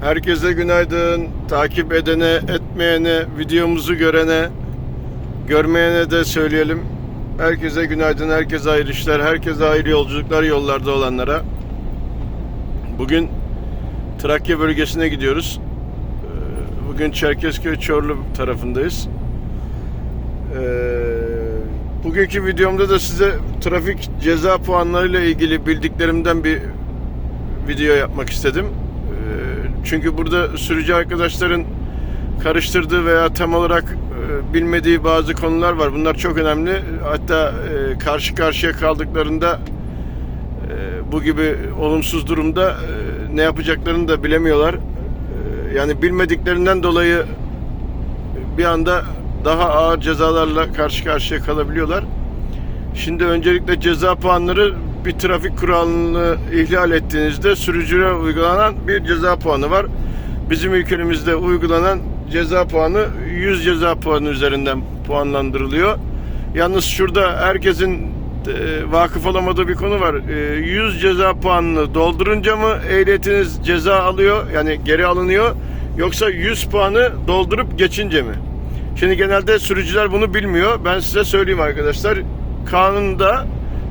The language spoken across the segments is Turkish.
Herkese günaydın. Takip edene, etmeyene, videomuzu görene, görmeyene de söyleyelim. Herkese günaydın, herkese hayırlı işler, herkese hayırlı yolculuklar yollarda olanlara. Bugün Trakya bölgesine gidiyoruz. Ee, Bugün Çerkezköy Çorlu tarafındayız. Ee, Bugünkü videomda da size trafik ceza puanlarıyla ilgili bildiklerimden bir video yapmak istedim. Çünkü burada sürücü arkadaşların karıştırdığı veya tam olarak e, bilmediği bazı konular var. Bunlar çok önemli. Hatta e, karşı karşıya kaldıklarında e, bu gibi olumsuz durumda ne yapacaklarını da bilemiyorlar. Yani bilmediklerinden dolayı bir anda daha ağır cezalarla karşı karşıya kalabiliyorlar. Şimdi öncelikle ceza puanları bir trafik kuralını ihlal ettiğinizde sürücüye uygulanan bir ceza puanı var. Bizim ülkemizde uygulanan ceza puanı 100 ceza puanı üzerinden puanlandırılıyor. Yalnız şurada herkesin e, vakıf olamadığı bir konu var. E, 100 ceza puanını doldurunca mı ehliyetiniz ceza alıyor yani geri alınıyor yoksa 100 puanı doldurup geçince mi? Şimdi genelde sürücüler bunu bilmiyor. Ben size söyleyeyim arkadaşlar. Kanunda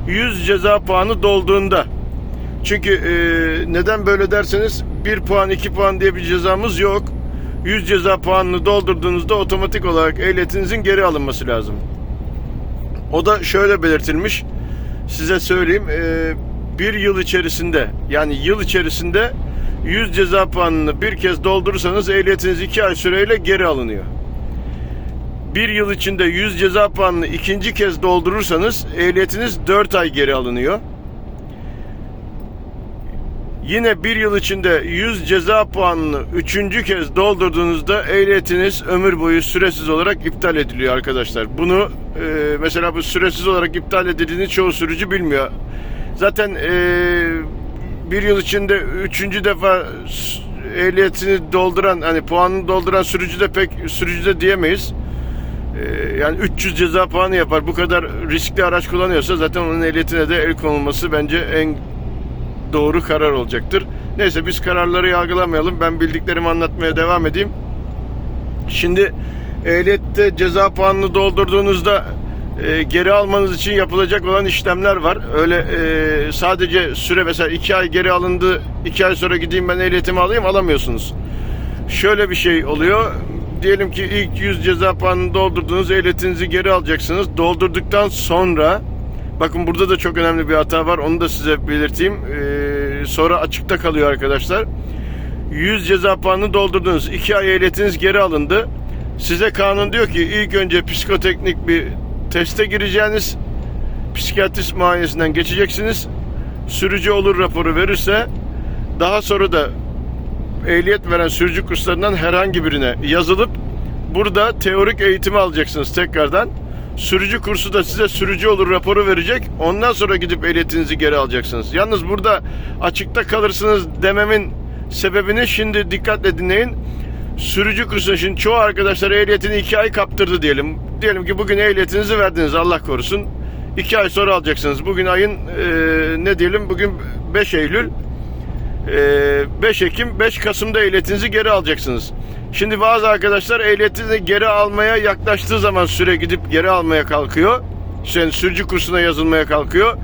100 ceza puanı dolduğunda. Çünkü e, neden böyle derseniz 1 puan 2 puan diye bir cezamız yok. 100 ceza puanını doldurduğunuzda otomatik olarak ehliyetinizin geri alınması lazım. O da şöyle belirtilmiş. Size söyleyeyim. E, bir yıl içerisinde yani yıl içerisinde 100 ceza puanını bir kez doldurursanız ehliyetiniz 2 ay süreyle geri alınıyor bir yıl içinde 100 ceza puanını ikinci kez doldurursanız ehliyetiniz 4 ay geri alınıyor. Yine bir yıl içinde 100 ceza puanını üçüncü kez doldurduğunuzda ehliyetiniz ömür boyu süresiz olarak iptal ediliyor arkadaşlar. Bunu e, mesela bu süresiz olarak iptal edildiğini çoğu sürücü bilmiyor. Zaten e, bir yıl içinde üçüncü defa ehliyetini dolduran hani puanını dolduran sürücü de pek sürücü de diyemeyiz. Ee, yani 300 ceza puanı yapar. Bu kadar riskli araç kullanıyorsa zaten onun ehliyetine de el konulması bence en doğru karar olacaktır. Neyse biz kararları yargılamayalım. Ben bildiklerimi anlatmaya devam edeyim. Şimdi ehliyette ceza puanını doldurduğunuzda e, geri almanız için yapılacak olan işlemler var. Öyle e, sadece süre mesela 2 ay geri alındı, 2 ay sonra gideyim ben ehliyetimi alayım alamıyorsunuz. Şöyle bir şey oluyor. Diyelim ki ilk 100 ceza puanını doldurdunuz, ehliyetinizi geri alacaksınız. Doldurduktan sonra bakın burada da çok önemli bir hata var. Onu da size belirteyim. Ee, sonra açıkta kalıyor arkadaşlar. 100 ceza puanını doldurdunuz. 2 ay ehliyetiniz geri alındı. Size kanun diyor ki ilk önce psikoteknik bir teste gireceğiniz. Psikiyatrist muayenesinden geçeceksiniz. Sürücü olur raporu verirse daha sonra da ehliyet veren sürücü kurslarından herhangi birine yazılıp burada teorik eğitimi alacaksınız tekrardan. Sürücü kursu da size sürücü olur raporu verecek. Ondan sonra gidip ehliyetinizi geri alacaksınız. Yalnız burada açıkta kalırsınız dememin sebebini şimdi dikkatle dinleyin. Sürücü kursu şimdi çoğu arkadaşlar ehliyetini iki ay kaptırdı diyelim. Diyelim ki bugün ehliyetinizi verdiniz Allah korusun. İki ay sonra alacaksınız. Bugün ayın e, ne diyelim bugün 5 Eylül. Ee, 5 Ekim 5 Kasım'da ehliyetinizi geri alacaksınız. Şimdi bazı arkadaşlar ehliyetini geri almaya yaklaştığı zaman süre gidip geri almaya kalkıyor. Yani sürücü kursuna yazılmaya kalkıyor.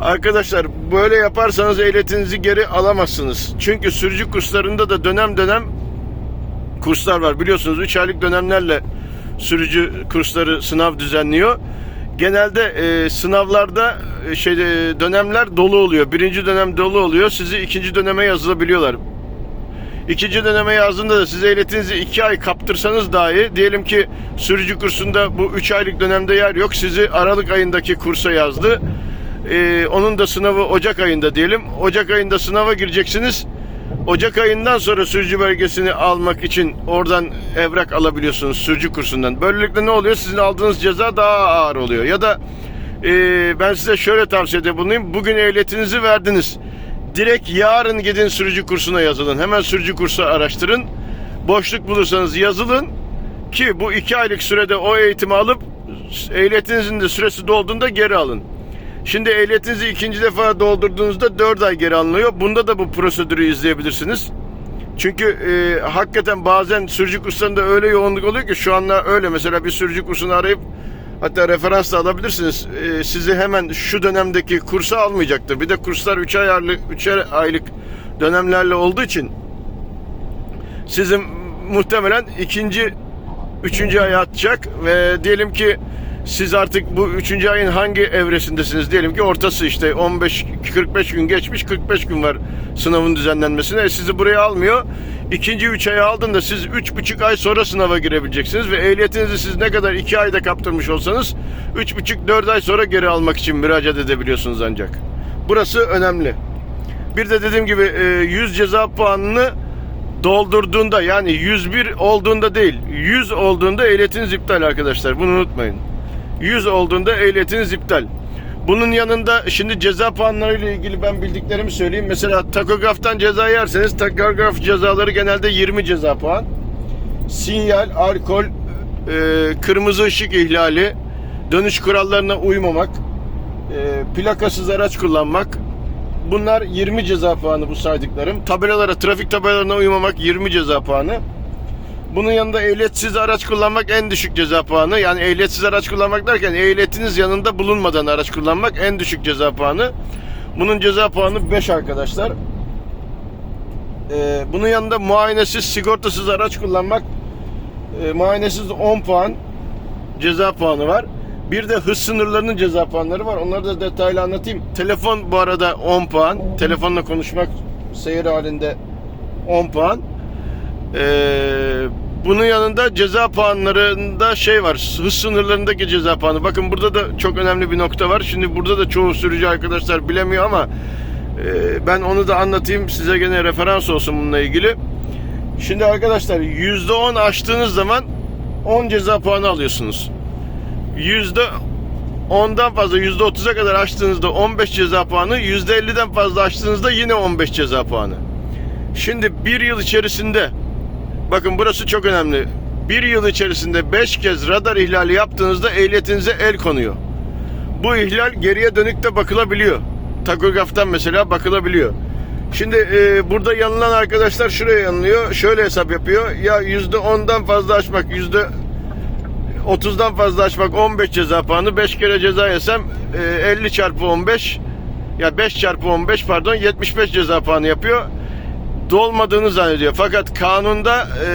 Arkadaşlar böyle yaparsanız ehliyetinizi geri alamazsınız. Çünkü sürücü kurslarında da dönem dönem kurslar var. Biliyorsunuz 3 aylık dönemlerle sürücü kursları sınav düzenliyor. Genelde e, sınavlarda e, şey e, dönemler dolu oluyor. Birinci dönem dolu oluyor. Sizi ikinci döneme yazılabiliyorlar. İkinci döneme yazdığında da size ehliyetinizi iki ay kaptırsanız dahi diyelim ki sürücü kursunda bu üç aylık dönemde yer yok. Sizi Aralık ayındaki kursa yazdı. Ee, onun da sınavı Ocak ayında diyelim. Ocak ayında sınava gireceksiniz. Ocak ayından sonra sürücü belgesini almak için oradan evrak alabiliyorsunuz sürücü kursundan. Böylelikle ne oluyor? Sizin aldığınız ceza daha ağır oluyor. Ya da e, ben size şöyle tavsiyede bulunayım. Bugün ehliyetinizi verdiniz. Direkt yarın gidin sürücü kursuna yazılın. Hemen sürücü kursu araştırın. Boşluk bulursanız yazılın. Ki bu iki aylık sürede o eğitimi alıp ehliyetinizin de süresi dolduğunda geri alın. Şimdi ehliyetinizi ikinci defa doldurduğunuzda 4 ay geri alınıyor. Bunda da bu prosedürü izleyebilirsiniz. Çünkü e, hakikaten bazen sürücü kurslarında öyle yoğunluk oluyor ki şu anda öyle. Mesela bir sürücü kursunu arayıp hatta referans da alabilirsiniz. E, sizi hemen şu dönemdeki kursa almayacaktır. Bir de kurslar 3 ayarlık 3 aylık dönemlerle olduğu için sizin muhtemelen ikinci, üçüncü aya atacak ve diyelim ki siz artık bu üçüncü ayın hangi evresindesiniz? Diyelim ki ortası işte 15-45 gün geçmiş, 45 gün var sınavın düzenlenmesine. E sizi buraya almıyor. İkinci üç aya aldığında siz üç buçuk ay sonra sınava girebileceksiniz ve ehliyetinizi siz ne kadar iki ayda kaptırmış olsanız üç buçuk dört ay sonra geri almak için müracaat edebiliyorsunuz ancak. Burası önemli. Bir de dediğim gibi e, 100 ceza puanını doldurduğunda yani 101 olduğunda değil 100 olduğunda ehliyetiniz iptal arkadaşlar bunu unutmayın. 100 olduğunda ehliyetiniz iptal. Bunun yanında şimdi ceza puanları ile ilgili ben bildiklerimi söyleyeyim. Mesela takograftan ceza yerseniz takograf cezaları genelde 20 ceza puan. Sinyal, alkol, e, kırmızı ışık ihlali, dönüş kurallarına uymamak, e, plakasız araç kullanmak, Bunlar 20 ceza puanı bu saydıklarım. Tabelalara, trafik tabelalarına uymamak 20 ceza puanı. Bunun yanında ehliyetsiz araç kullanmak en düşük ceza puanı. Yani ehliyetsiz araç kullanmak derken ehliyetiniz yanında bulunmadan araç kullanmak en düşük ceza puanı. Bunun ceza puanı 5 arkadaşlar. Ee, bunun yanında muayenesiz, sigortasız araç kullanmak e, muayenesiz 10 puan ceza puanı var. Bir de hız sınırlarının ceza puanları var. Onları da detaylı anlatayım. Telefon bu arada 10 puan. Telefonla konuşmak seyir halinde 10 puan. Ee, bunun yanında ceza puanlarında şey var. Hız sınırlarındaki ceza puanı. Bakın burada da çok önemli bir nokta var. Şimdi burada da çoğu sürücü arkadaşlar bilemiyor ama e, ben onu da anlatayım. Size gene referans olsun bununla ilgili. Şimdi arkadaşlar %10 aştığınız zaman 10 ceza puanı alıyorsunuz yüzde ondan fazla yüzde otuza kadar açtığınızda 15 ceza puanı yüzde 50'den fazla açtığınızda yine 15 ceza puanı. Şimdi bir yıl içerisinde bakın burası çok önemli. Bir yıl içerisinde 5 kez radar ihlali yaptığınızda ehliyetinize el konuyor. Bu ihlal geriye dönük de bakılabiliyor. Takograftan mesela bakılabiliyor. Şimdi e, burada yanılan arkadaşlar şuraya yanılıyor. Şöyle hesap yapıyor. Ya yüzde ondan fazla açmak, yüzde 30'dan fazla açmak 15 ceza puanı. 5 kere ceza yesem 50 çarpı 15 ya 5 çarpı 15 pardon 75 ceza puanı yapıyor. Dolmadığını zannediyor. Fakat kanunda e,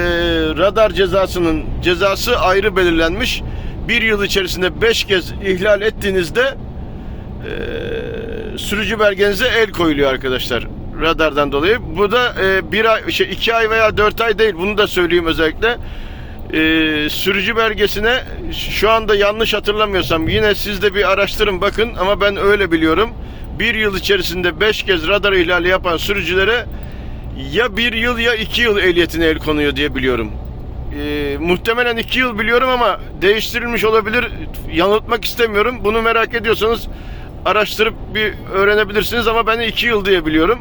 radar cezasının cezası ayrı belirlenmiş. Bir yıl içerisinde 5 kez ihlal ettiğinizde e, sürücü belgenize el koyuluyor arkadaşlar radardan dolayı. Bu da e, bir ay, şey, iki ay veya dört ay değil. Bunu da söyleyeyim özellikle e, sürücü belgesine şu anda yanlış hatırlamıyorsam yine siz de bir araştırın bakın ama ben öyle biliyorum. Bir yıl içerisinde beş kez radar ihlali yapan sürücülere ya bir yıl ya iki yıl ehliyetine el konuyor diye biliyorum. E, muhtemelen iki yıl biliyorum ama değiştirilmiş olabilir. Yanıltmak istemiyorum. Bunu merak ediyorsanız araştırıp bir öğrenebilirsiniz ama ben iki yıl diye biliyorum.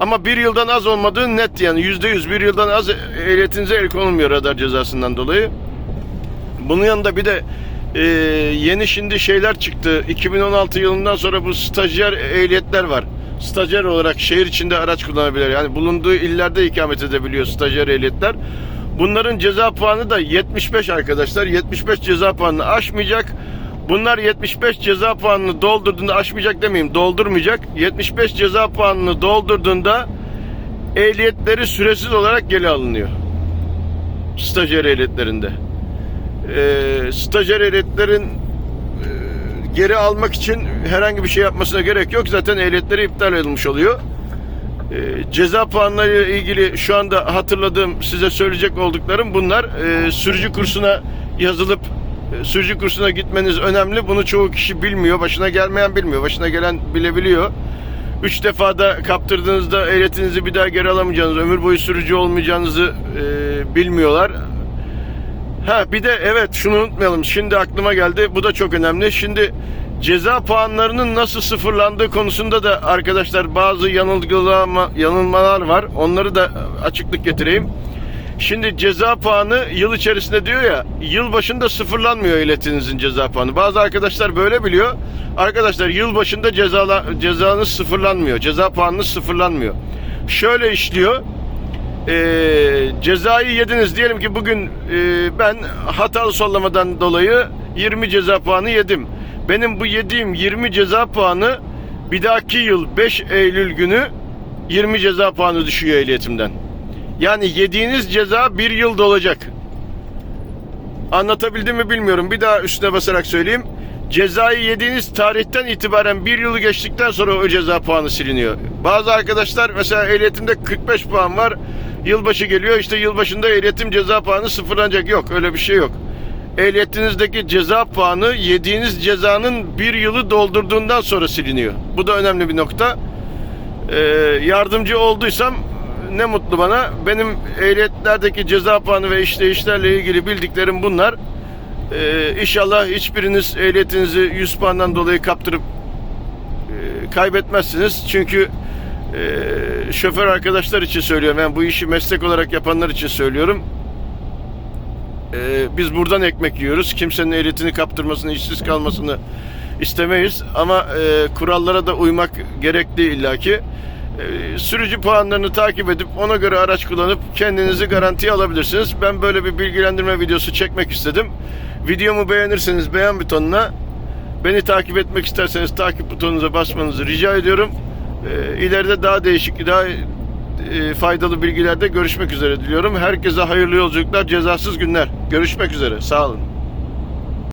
Ama bir yıldan az olmadığı net yani yüzde yüz bir yıldan az ehliyetinize el konulmuyor radar cezasından dolayı. Bunun yanında bir de e, yeni şimdi şeyler çıktı. 2016 yılından sonra bu stajyer ehliyetler var. Stajyer olarak şehir içinde araç kullanabilir. Yani bulunduğu illerde ikamet edebiliyor stajyer ehliyetler. Bunların ceza puanı da 75 arkadaşlar. 75 ceza puanını aşmayacak. Bunlar 75 ceza puanını doldurduğunda aşmayacak demeyeyim doldurmayacak. 75 ceza puanını doldurduğunda ehliyetleri süresiz olarak geri alınıyor. Stajyer ehliyetlerinde. Ee, stajyer ehliyetlerin geri almak için herhangi bir şey yapmasına gerek yok. Zaten ehliyetleri iptal edilmiş oluyor. Ee, ceza puanları ile ilgili şu anda hatırladığım size söyleyecek olduklarım bunlar. Ee, sürücü kursuna yazılıp e, sürücü kursuna gitmeniz önemli. Bunu çoğu kişi bilmiyor. Başına gelmeyen bilmiyor. Başına gelen bilebiliyor. Üç defada kaptırdığınızda ehliyetinizi bir daha geri alamayacağınızı, ömür boyu sürücü olmayacağınızı e, bilmiyorlar. Ha bir de evet şunu unutmayalım. Şimdi aklıma geldi. Bu da çok önemli. Şimdi ceza puanlarının nasıl sıfırlandığı konusunda da arkadaşlar bazı yanılgılama, yanılmalar var. Onları da açıklık getireyim. Şimdi ceza puanı yıl içerisinde diyor ya yıl başında sıfırlanmıyor ehliyetinizin ceza puanı. Bazı arkadaşlar böyle biliyor. Arkadaşlar yıl başında cezala, cezanız sıfırlanmıyor. Ceza puanınız sıfırlanmıyor. Şöyle işliyor. Ee, cezayı yediniz. Diyelim ki bugün e, ben hatalı sollamadan dolayı 20 ceza puanı yedim. Benim bu yediğim 20 ceza puanı bir dahaki yıl 5 Eylül günü 20 ceza puanı düşüyor ehliyetimden. Yani yediğiniz ceza bir yılda olacak. Anlatabildim mi bilmiyorum. Bir daha üstüne basarak söyleyeyim. Cezayı yediğiniz tarihten itibaren bir yılı geçtikten sonra o ceza puanı siliniyor. Bazı arkadaşlar mesela ehliyetimde 45 puan var. Yılbaşı geliyor işte yılbaşında ehliyetim ceza puanı sıfırlanacak. Yok öyle bir şey yok. Ehliyetinizdeki ceza puanı yediğiniz cezanın bir yılı doldurduğundan sonra siliniyor. Bu da önemli bir nokta. Ee, yardımcı olduysam ne mutlu bana. Benim ehliyetlerdeki ceza puanı ve işleyişlerle ilgili bildiklerim bunlar. Ee, inşallah hiçbiriniz ehliyetinizi 100 puandan dolayı kaptırıp e, kaybetmezsiniz. Çünkü e, şoför arkadaşlar için söylüyorum. Yani bu işi meslek olarak yapanlar için söylüyorum. Ee, biz buradan ekmek yiyoruz. Kimsenin ehliyetini kaptırmasını, işsiz kalmasını istemeyiz. Ama e, kurallara da uymak gerekli illaki. E, sürücü puanlarını takip edip ona göre araç kullanıp kendinizi garantiye alabilirsiniz. Ben böyle bir bilgilendirme videosu çekmek istedim. Videomu beğenirseniz beğen butonuna, beni takip etmek isterseniz takip butonunuza basmanızı rica ediyorum. E, ileride daha değişik, daha e, faydalı bilgilerde görüşmek üzere diliyorum. Herkese hayırlı yolculuklar, cezasız günler. Görüşmek üzere. Sağ olun.